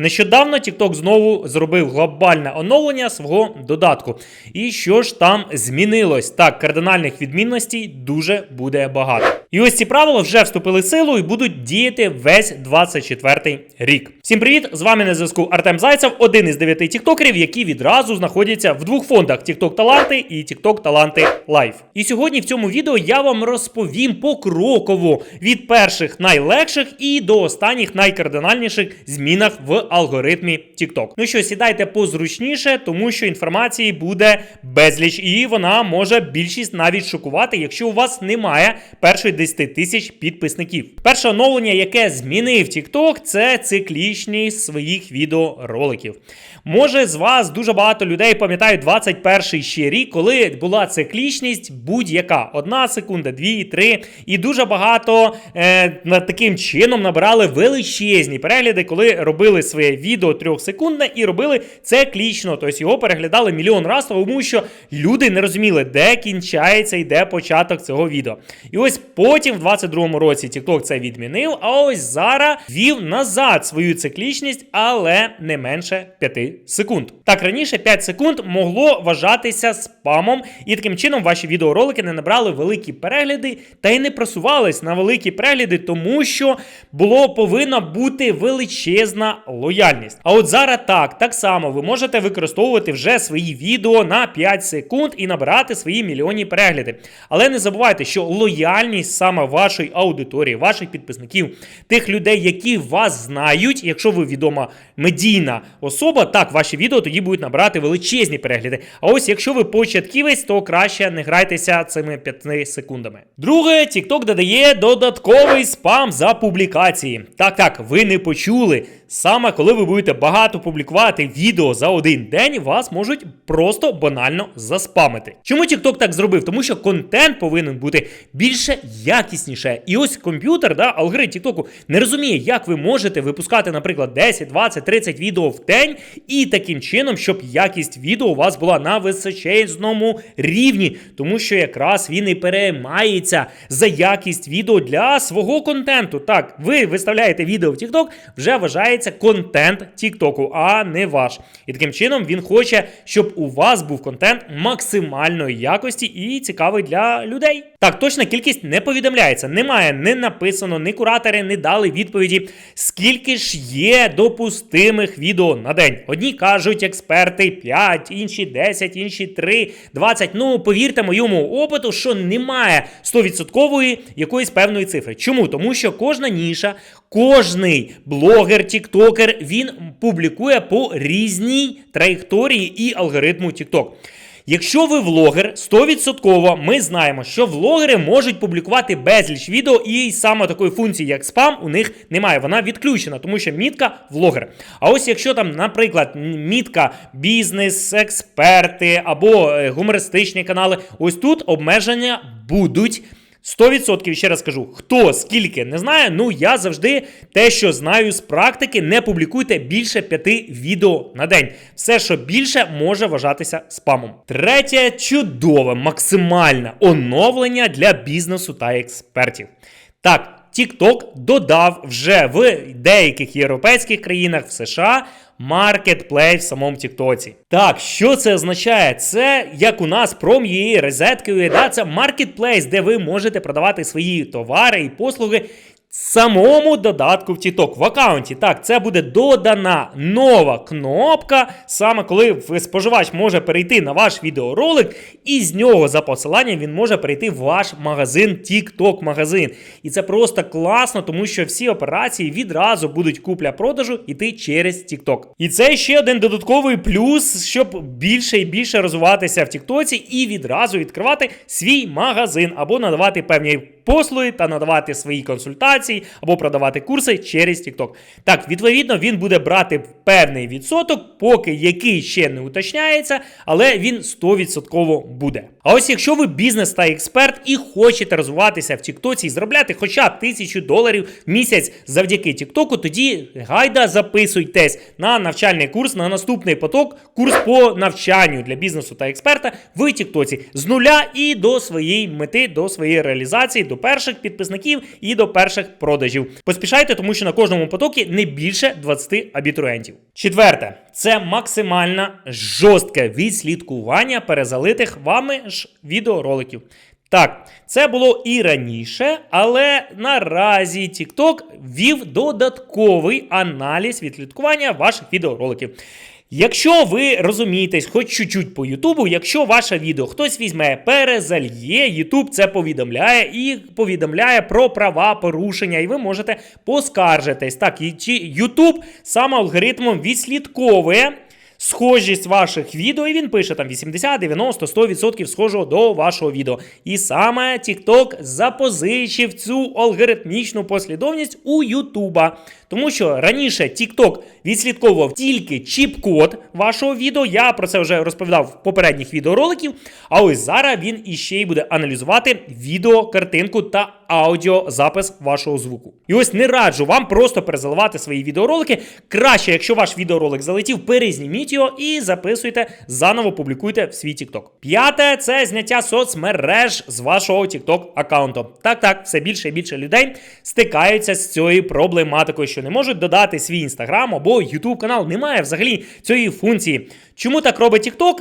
Нещодавно TikTok знову зробив глобальне оновлення свого додатку. І що ж там змінилось? Так, кардинальних відмінностей дуже буде багато. І ось ці правила вже вступили в силу і будуть діяти весь 24 рік. Всім привіт! З вами на зв'язку Артем Зайцев, один із дев'яти тіктокерів, які відразу знаходяться в двох фондах: TikTok Таланти і TikTok Таланти Лайф. І сьогодні в цьому відео я вам розповім покроково від перших найлегших і до останніх найкардинальніших змінах в алгоритмі TikTok. Ну що, сідайте позручніше, тому що інформації буде безліч, і вона може більшість навіть шокувати, якщо у вас немає першої 10 тисяч підписників. Перше оновлення, яке змінив TikTok, це циклічність своїх відеороликів. Може, з вас дуже багато людей пам'ятають 21 ще рік, коли була циклічність будь-яка: одна секунда, дві, три. І дуже багато е, таким чином набирали величезні перегляди, коли робили своє відео трьохсекундне і робили це клічно. Тобто його переглядали мільйон разів, тому що люди не розуміли, де кінчається і де початок цього відео. І ось потім, в 22-му році, TikTok це відмінив, а ось зараз вів назад свою циклічність, але не менше 5 секунд. Так, раніше 5 секунд могло вважатися спамом, і таким чином ваші відеоролики не набрали великі перегляди та й не просувались на великі перегляди, тому що було повинна бути величезна лояльність. А от зараз так, так само ви можете використовувати вже свої відео на 5 секунд і набирати свої мільйонні перегляди. Але не забувайте, що лояльність саме вашої аудиторії, ваших підписників, тих людей, які вас знають, якщо ви відома медійна особа, так, ваші відео тоді будуть набирати величезні перегляди. А ось якщо ви початківець, то краще не грайтеся цими 5 секундами. Друге, TikTok додає додатковий спам за публікації. Так, так, ви не почули. Саме коли ви будете багато публікувати відео за один день, вас можуть просто банально заспамити. Чому TikTok так зробив? Тому що контент повинен бути більше якісніше. І ось комп'ютер, да, алгоритм TikTok не розуміє, як ви можете випускати, наприклад, 10, 20, 30 відео в день, і таким чином, щоб якість відео у вас була на височезному рівні, тому що якраз він і переймається за якість відео для свого контенту. Так, ви виставляєте відео в TikTok, вже вважається контент TikTok, а не ваш. І таким чином він хоче, щоб у вас був контент максимальної якості і цікавий для людей. Так, точна кількість не повідомляється. Немає, не написано, ні куратори не дали відповіді, скільки ж є допустимих відео на день. Одні кажуть експерти 5, інші 10, інші 3, 20. Ну, повірте моєму опиту, що немає 100% якоїсь певної цифри. Чому? Тому що кожна ніша, кожний блогер, тіктокер, він публікує по різній траєкторії і алгоритму TikTok. Якщо ви влогер, 100% ми знаємо, що влогери можуть публікувати безліч відео, і саме такої функції, як спам, у них немає. Вона відключена, тому що мітка влогер. А ось якщо там, наприклад, мітка бізнес, експерти або е, гумористичні канали, ось тут обмеження будуть. 100% ще раз кажу, хто скільки не знає, ну я завжди те, що знаю з практики, не публікуйте більше 5 відео на день. Все, що більше, може вважатися спамом. Третє чудове, максимальне оновлення для бізнесу та експертів. Так. TikTok додав вже в деяких європейських країнах в США маркетплей в самому Тіктоці. Так, що це означає? Це як у нас пром'єї, розеткою, да, це маркетплейс, де ви можете продавати свої товари і послуги. Самому додатку в TikTok в аккаунті. Так, це буде додана нова кнопка, саме коли споживач може перейти на ваш відеоролик, і з нього за посиланням він може перейти в ваш магазин, TikTok магазин. І це просто класно, тому що всі операції відразу будуть купля-продажу йти через TikTok. І це ще один додатковий плюс, щоб більше і більше розвиватися в TikTok і відразу відкривати свій магазин або надавати певні послуги та надавати свої консультації або продавати курси через TikTok. Так, відповідно, він буде брати певний відсоток, поки який ще не уточняється, але він 100% буде. А ось якщо ви бізнес та експерт і хочете розвиватися в TikTok і заробляти хоча б тисячу доларів в місяць завдяки TikTok, тоді гайда записуйтесь на навчальний курс на наступний поток, курс по навчанню для бізнесу та експерта в TikTok з нуля і до своєї мети, до своєї реалізації, до перших підписників і до перших продажів. Поспішайте, тому що на кожному потокі не більше 20 абітурієнтів. Четверте, це максимально жорстке відслідкування перезалитих вами ж відеороликів. Так, це було і раніше, але наразі TikTok ввів додатковий аналіз відслідкування ваших відеороликів. Якщо ви розумієтесь хоч чуть-чуть по Ютубу, якщо ваше відео хтось візьме, перезальє, Ютуб це повідомляє і повідомляє про права порушення, і ви можете поскаржитись. Так, і Ютуб саме алгоритмом відслідковує. Схожість ваших відео, і він пише там 80, 90, 100% схожого до вашого відео. І саме TikTok запозичив цю алгоритмічну послідовність у Ютуба. Тому що раніше TikTok відслідковував тільки чіп-код вашого відео. Я про це вже розповідав в попередніх відеороликів. А ось зараз він іще й буде аналізувати відео, картинку та аудіозапис вашого звуку. І ось не раджу вам просто перезаливати свої відеоролики. Краще, якщо ваш відеоролик залетів, перезніміть його і записуйте, заново публікуйте в свій TikTok. П'яте це зняття соцмереж з вашого TikTok аккаунту. Так, так, все більше і більше людей стикаються з цією проблематикою, що не можуть додати свій інстаграм або YouTube канал. Немає взагалі цієї функції. Чому так робить TikTok?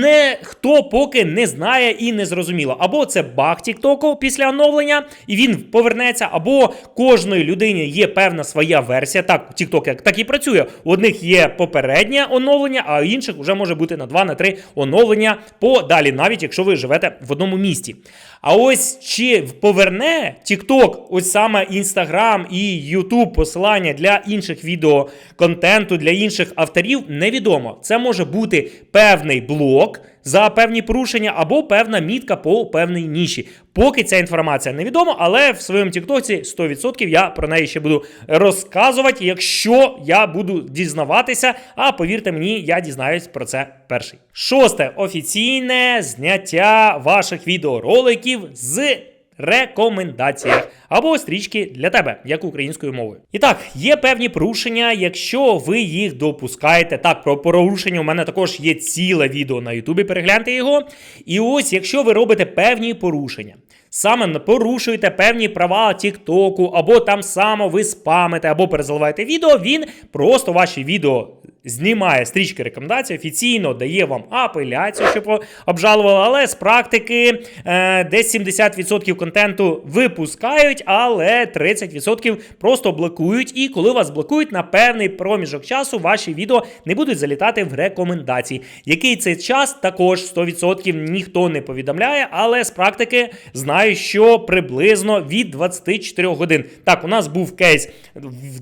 Не хто поки не знає і не зрозуміло. Або це баг TikTok після оновлення, і він повернеться, або кожної людині є певна своя версія. Так, TikTok як так і працює. У одних є попереднє оновлення, а у інших вже може бути на 2 на 3 оновлення подалі, навіть якщо ви живете в одному місті. А ось чи поверне TikTok, ось саме Instagram і YouTube посилання для інших відео контенту, для інших авторів, невідомо. Це може бути певний блок за певні порушення або певна мітка по певній ніші. Поки ця інформація невідома, але в своєму Тіктоці 100% я про неї ще буду розказувати, якщо я буду дізнаватися. А повірте мені, я дізнаюсь про це перший. Шосте офіційне зняття ваших відеороликів з рекомендаціях або стрічки для тебе, як українською мовою. І так, є певні порушення, якщо ви їх допускаєте. Так, про порушення у мене також є ціле відео на Ютубі. Перегляньте його. І ось, якщо ви робите певні порушення. Саме порушуєте певні права Тіктоку, або там само ви спамите, або перезаливаєте відео, він просто ваші відео знімає стрічки рекомендацій, офіційно дає вам апеляцію, щоб обжалували, але з практики е, десь 70% контенту випускають, але 30% просто блокують. І коли вас блокують на певний проміжок часу, ваші відео не будуть залітати в рекомендації. Який цей час також 100% ніхто не повідомляє, але з практики знаю, що приблизно від 24 годин. Так, у нас був кейс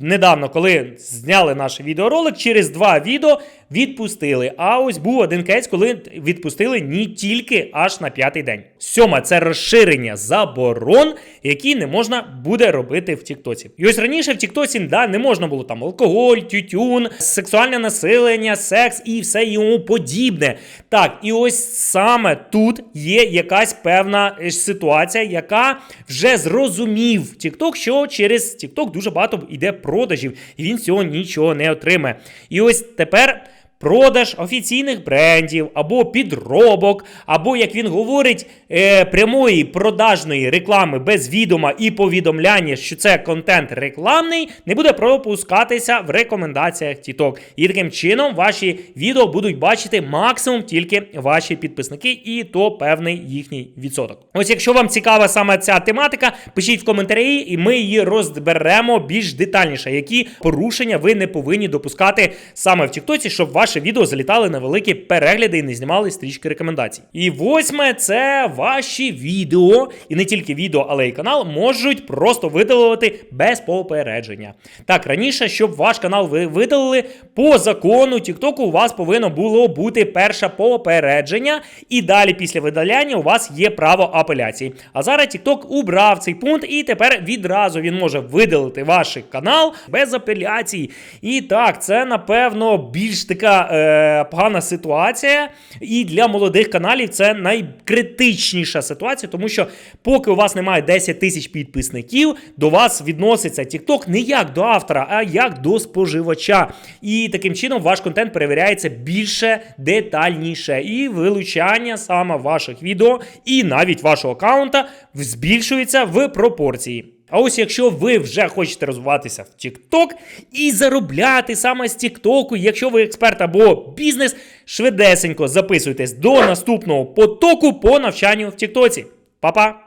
недавно, коли зняли наш відеоролик через два два відео відпустили. А ось був один кейс, коли відпустили не тільки аж на п'ятий день. Сьома це розширення заборон, які не можна буде робити в Тіктоці. І ось раніше в Тіктоці да, не можна було там алкоголь, тютюн, сексуальне насилення, секс і все йому подібне. Так, і ось саме тут є якась певна е, ситуація, яка вже зрозумів Тікток, що через Тікток дуже багато йде продажів, і він цього нічого не отримає. І ось тепер. Продаж офіційних брендів або підробок, або, як він говорить, е, прямої продажної реклами без відома і повідомляння, що це контент рекламний, не буде пропускатися в рекомендаціях TikTok. І таким чином ваші відео будуть бачити максимум тільки ваші підписники, і то певний їхній відсоток. Ось, якщо вам цікава саме ця тематика, пишіть в коментарі, і ми її розберемо більш детальніше, які порушення ви не повинні допускати саме в TikTok, щоб ваш ваше відео залітали на великі перегляди і не знімали стрічки рекомендацій. І восьме це ваші відео, і не тільки відео, але й канал можуть просто видалувати без попередження. Так, раніше, щоб ваш канал ви видалили, по закону TikTok у вас повинно було бути перше попередження, і далі після видаляння у вас є право апеляції. А зараз TikTok убрав цей пункт, і тепер відразу він може видалити ваш канал без апеляції. І так, це напевно більш така е, погана ситуація, і для молодих каналів це найкритичніша ситуація, тому що поки у вас немає 10 тисяч підписників, до вас відноситься TikTok не як до автора, а як до споживача. І таким чином ваш контент перевіряється більше детальніше. І вилучання саме ваших відео і навіть вашого аккаунта збільшується в пропорції. А ось якщо ви вже хочете розвиватися в TikTok і заробляти саме з TikTok, якщо ви експерт або бізнес, швидесенько записуйтесь до наступного потоку по навчанню в TikTok. Па-па!